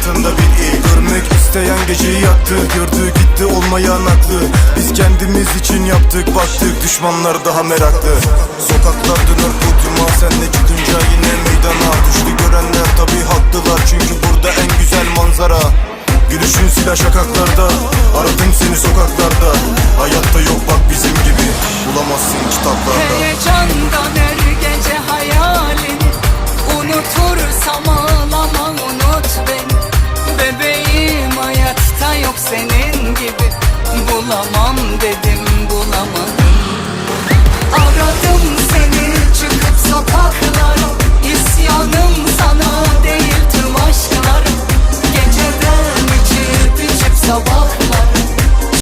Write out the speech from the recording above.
hayatında bir ilk Görmek isteyen geceyi yaktı. Gördü gitti olmayan haklı Biz kendimiz için yaptık baktık Düşmanlar daha meraklı. Sokaklar döner podyuma Sen de çıkınca yine meydana Düştü. Görenler tabi haklılar Çünkü burada en güzel manzara. Gülüşün silah şakaklarda Aradım seni sokaklarda. Hayatta yok Başka yok senin gibi. Bulamam dedim bulamadım. Aradım seni çıkıp sokaklara. İsyanım sana değil tüm aşklarım Geceden içip içip sabahlar